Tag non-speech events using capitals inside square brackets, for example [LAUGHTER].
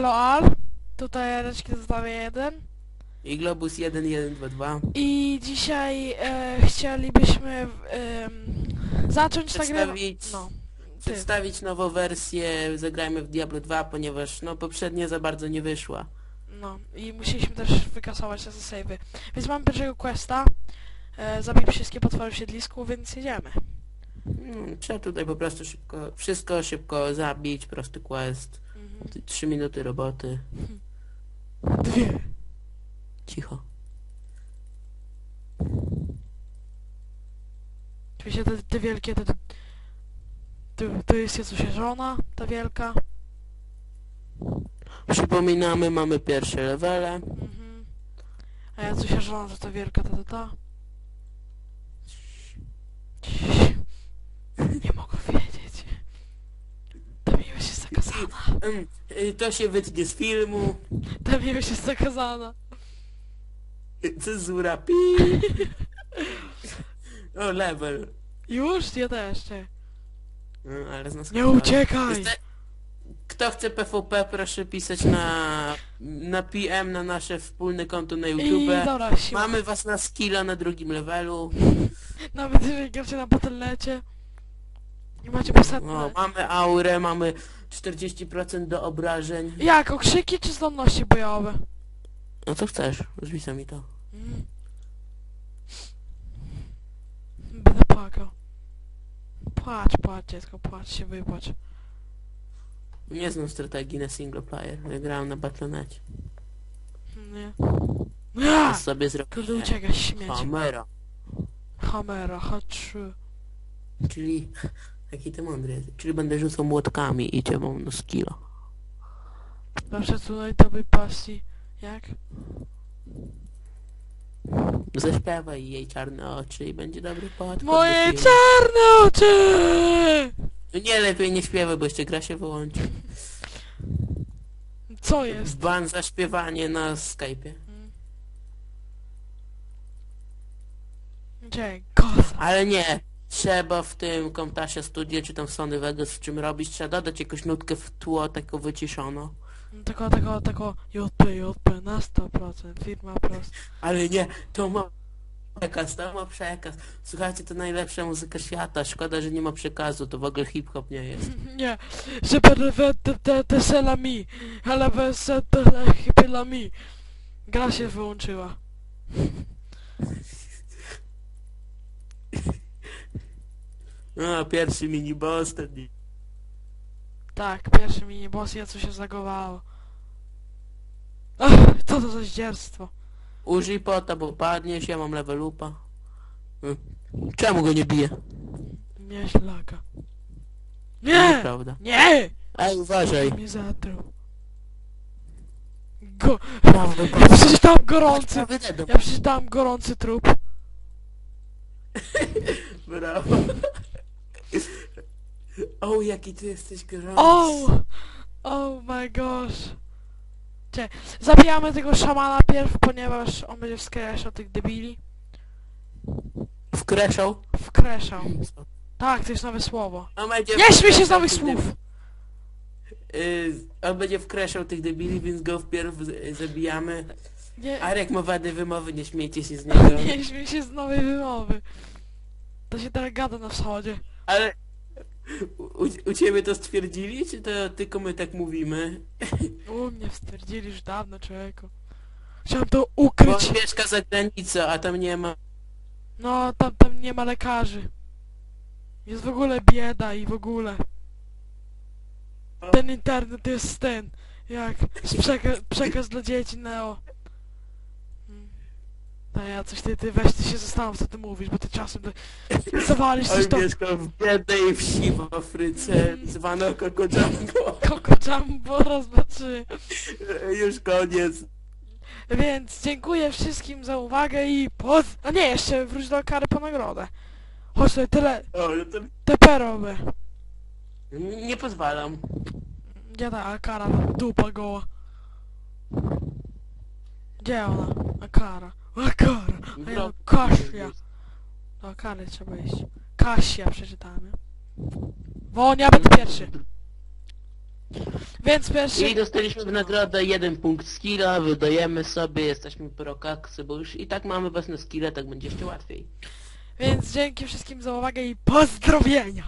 LOL. Tutaj Jareczki zostawia jeden. I Globus 1122. I dzisiaj e, chcielibyśmy em, zacząć nagrywać... Przedstawić, No, ty. przedstawić nową wersję Zagrajmy w Diablo 2, ponieważ no poprzednia za bardzo nie wyszła. No i musieliśmy też wykasować te savey. Więc mamy pierwszego questa. E, zabij wszystkie potwory w siedlisku, więc jedziemy. Mm, Trzeba tutaj po prostu szybko, wszystko szybko zabić, prosty quest. Mhm. 3 minuty roboty. Dwie. Cicho. Oczywiście te, te wielkie, te, tu, tu jest Jezusia żona, ta wielka. Przypominamy, mamy pierwsze levele. Mhm. A Jezusia żona to ta wielka, ta, ta, ta. Nie mogę wiedzieć. Ta miłość y, To się wytnie z filmu. Ta miłość jest zakazana. Cezura pi. [LAUGHS] O, level. Już? Ja też, nie. Mm, Ale z nas Nie uciekaj! Jest- Kto chce PvP, proszę pisać na, na PM, na nasze wspólne konto na I YouTube. dobra, siła. Mamy was na skilla na drugim levelu. [LAUGHS] Nawet jeżeli gracie na Battle.necie i macie posetne. No, mamy aurę, mamy 40% do obrażeń. Jak, okrzyki czy zdolności bojowe? No co chcesz? Zwisaj mi to. Mm. Będę płakał. Płacz, płacz dziecko, płacz się, wypłacz. Nie znam strategii na single player. Ja grałem na Battle.net. Nie. Ja Ja! sobie Kurde, zrobiłem uciekaj, śmieć. Hamera. Hamera, H3. Czyli... Jaki ty mądry jest. Czyli będę rzucał młotkami i cię mam na skilla. Zawsze tutaj dobrej pasji. Jak? Zaśpiewaj jej czarne oczy i będzie dobry połat. Moje czarne oczy! No nie, lepiej nie śpiewaj, bo jeszcze gra się wyłączy. Co jest? Ban za śpiewanie na Skype'ie. Gdzie? Koza. Ale nie, trzeba w tym Camtasia Studio czy tam Sony Vegas w czym robić, trzeba dodać jakąś nutkę w tło, taką wyciszoną. Tako, tako, tako, JP, JP, na 100%, firma prost. Ale nie, to ma przekaz, to ma przekaz. Słuchajcie, to najlepsza muzyka świata, szkoda, że nie ma przekazu, to w ogóle hip-hop nie jest. [LAUGHS] Nie, że będę te, te, te selami, ale hypelami. Gra się wyłączyła. [LAUGHS] No, pierwszy mini-boss, ten... Tak, pierwszy miniboss, ja co się zagowało. Ach, co to za zdzierstwo? Użyj pota, bo padniesz, ja mam level upa. Hmm. Czemu go nie bije? Nie ślaka. Nie! Nieprawda. Nie! Ej, uważaj. Mnie zatruł. Go... Ja przeczytałem gorący. Ja przeczytałem gorący trup. [LAUGHS] Brawo. O, jaki ty jesteś gorący. Oh! Oh my gosh. Cie, zabijamy tego szamana pierw, ponieważ on będzie wskrzeszał tych debili. Wkreszał. Wkreszał. Tak, to jest nowe słowo. On będzie Nie śmiej się z wkreszał nowych tych słów! debi- Y, on będzie wkreszał tych debili, więc go wpierw z- zabijamy. Nie, Arek ma wady wymowy, nie śmiejcie się z niego. [LAUGHS] nie śmiej się z nowej wymowy. To się teraz gada na wschodzie. Ale u, u ciebie to stwierdzili, czy to tylko my tak mówimy? U mnie stwierdzili już dawno, człowieku. Chciałem to Bo ukryć. mieszka za granicą, a tam nie ma. No, tam, tam nie ma lekarzy. Jest w ogóle bieda i w ogóle. Ten internet jest ten, jak z przeka przekaz dla dzieci Neo. No ja coś ty, ty weź ty się zastanów co ty mówisz, bo ty czasem ty zawalisz coś to mieszka w biednej wsi w Afryce, zwano Coco Jumbo. Koko Jumbo [LAUGHS] trzy. Już koniec. Więc dziękuję wszystkim za uwagę i poz... A nie, jeszcze wróć do kary po nagrodę. Chodź tutaj, tyle, O, to TP robię. nie pozwalam. Gdzie ta Akara? Dupa goła. Gdzie ona? Akara. Akara. A ja Kasia. Do Akary trzeba iść. Kasia przeczytamy. Wonia, będę pierwszy. Więc pierwszy... I dostaliśmy w nagrodę jeden punkt skilla, wydajemy sobie, jesteśmy prokaksy, bo już i tak mamy was na skille, tak będzie jeszcze łatwiej. Więc dzięki wszystkim za uwagę i pozdrowienia!